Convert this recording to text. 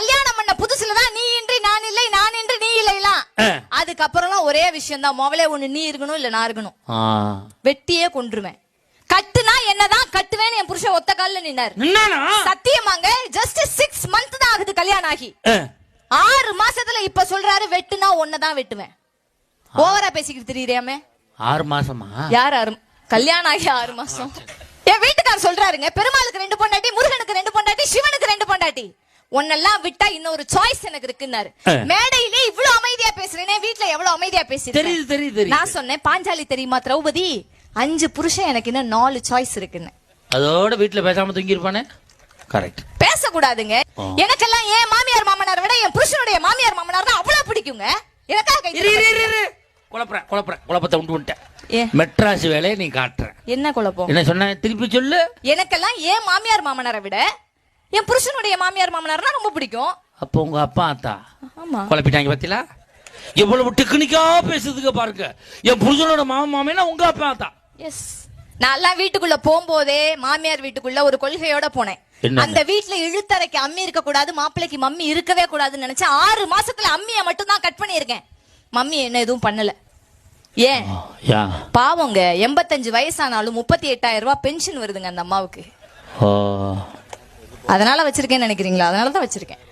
கல்யாணம் பண்ண புதுசுல தான் நீ இன்றி நான் இல்லை நான் இன்றி நீ இல்லைலாம். அதுக்கப்புறம்லாம் ஒரே விஷயம் தான் மொபைலே ஒண்ணு நீ இருக்கணும் இல்ல நான் இருக்கணும். வெட்டியே கொன்றுவேன். கட்டுனா என்னதான் கட்டுவேன்னு என் புருஷன் ஒத்த கால்ல நின்னாரு. சத்தியமாங்க ஜஸ்ட் சிக்ஸ் மந்த் தான் ஆகுது கல்யாணம் ஆகி. ஆறு மாசத்துல இப்ப சொல்றாரு வெட்டுனா ஒன்னதான் வெட்டுவேன். ஓவரா பேசிக்கிட்டு தெரியுறியாமே ஆறு மாசமா? யார் ஆறு? கல்யாணம் ஆகி ஆறு மாசம். என் வீட்டுக்கார் சொல்றாருங்க பெருமாளுக்கு ரெண்டு பொண்டாட்டி முருகனுக்கு ரெண்டு பொண்டாட்டி சிவனுக்கு ரெண்டு பொண்டாட்டி. உன்னெல்லாம் விட்டா இன்னொரு சாய்ஸ் எனக்கு இருக்குன்னாரு. மேடையிலே இவ்வளவு அமைதியா பேசுறேனே வீட்ல எவ்வளவு அமைதியா பேசுறேன் தெரியுது தெரியுது நான் சொன்னேன் பாஞ்சாலி தெரியுமா திரௌபதி? அஞ்சு புருஷன் எனக்கு இன்னும் நாலு சாய்ஸ் இருக்குன்னு. அதோட வீட்டுல பேசாம தூங்கி இருப்பானே கரெக்ட் பேசக்கூடாதுங்க. எனக்கெல்லாம் என் மாமியார் மாமனாரை விட என் புருஷனுடைய மாமியார் மாமனார் தான் அவ்வளவு பிடிக்குங்க. எனக்காக கை இரு இரு இரு தட்டுங்க. இரு. குழப்பறேன் குழப்பறேன். குழப்பத்தை உண்டு வந்துட்டேன் மெட்ராஸ் வேலையை நீ காட்டுற என்ன குழப்பம்? என்ன சொன்ன? திருப்பி சொல்லு. எனக்கெல்லாம் என் மாமியார் மாமனாரை விட என் புருஷனுடைய மாமியார் மாமனார்னா ரொம்ப பிடிக்கும். அப்போ உங்க அப்பா அத்தா ஆமா. குழப்பிட்டாங்க பாத்தீங்களா எவ்வளவு டெக்னிக்கா பேசுறதுக்கு பாருங்க. என் புருஷனோட மாமா மாமினா உங்க அப்பா அத்தா. எஸ் நான் எல்லாம் வீட்டுக்குள்ள போகும்போதே மாமியார் வீட்டுக்குள்ள ஒரு கொள்கையோட போனேன்? அந்த வீட்ல இழுத்தரைக்கு அம்மி இருக்க கூடாது மாப்பிள்ளைக்கு மம்மி இருக்கவே கூடாதுன்னு நினைச்சேன் ஆறு மாசத்துல அம்மியை மட்டும் தான் கட் பண்ணியிருக்கேன். மம்மி என்ன எதுவும் பண்ணல. ஏன்? பாவங்க எண்பத்தஞ்சு வயசானாலும் முப்பத்தி எட்டாயிரம் ரூபாய் பென்ஷன் வருதுங்க அந்த அம்மாவுக்கு. அதனால வச்சிருக்கேன்னு நினைக்கிறீங்களா? அதனால தான் வச்சிருக்கேன்.